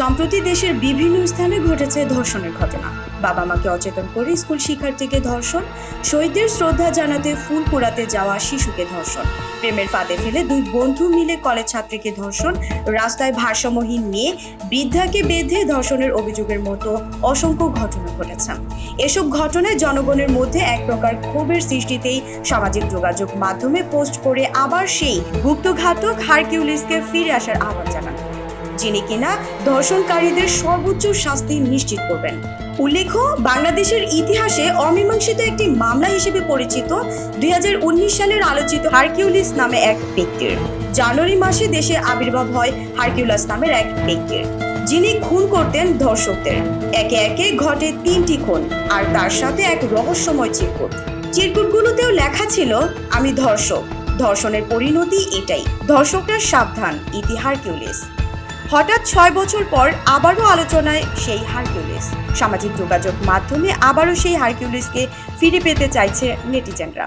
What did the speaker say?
সম্প্রতি দেশের বিভিন্ন স্থানে ঘটেছে ধর্ষণের ঘটনা। বাবা মাকে অচেতন করে স্কুল শিক্ষার্থীকে ধর্ষণ, শহীদদের শ্রদ্ধা জানাতে ফুল কুড়াতে যাওয়া শিশুকে ধর্ষণ। প্রেমের ফাঁদে ফেলে দুই বন্ধু মিলে কলেজ ছাত্রীকে ধর্ষণ, রাস্তায় ভারসাম্যহীন মেয়ে বৃদ্ধাকে বেঁধে ধর্ষণের অভিযোগের মতো অসংখ্য ঘটনা ঘটেছে। এসব ঘটনায় জনগণের মধ্যে এক প্রকার ক্ষোভের সৃষ্টিতেই সামাজিক যোগাযোগ মাধ্যমে পোস্ট করে আবার সেই গুপ্তঘাতক হারকিউলিসকে ফিরে আসার আহ্বান জানান। যিনি কিনা ধর্ষণকারীদের সর্বোচ্চ শাস্তি নিশ্চিত করবেন। উল্লেখ্য, বাংলাদেশের ইতিহাসে অমীমাংসিত একটি মামলা হিসেবে পরিচিত দুই সালের আলোচিত হারকিউলিস নামে এক ব্যক্তির। জানুয়ারি মাসে দেশে আবির্ভাব হয় হারকিউলাস নামের এক ব্যক্তির, যিনি খুন করতেন ধর্ষকদের একে একে ঘটে তিনটি খুন, আর তার সাথে এক রহস্যময় চিরকুট। চিরকুটগুলোতেও লেখা ছিল, আমি ধর্ষক। ধর্ষণের পরিণতি এটাই। ধর্ষকরা সাবধান, ইতি হারকিউলিস। হঠাৎ ছয় বছর পর আবারও আলোচনায় সেই হারকিউলিস। সামাজিক যোগাযোগ মাধ্যমে আবারও সেই হারকিউলিসকে ফিরে পেতে চাইছে নেটিজেনরা।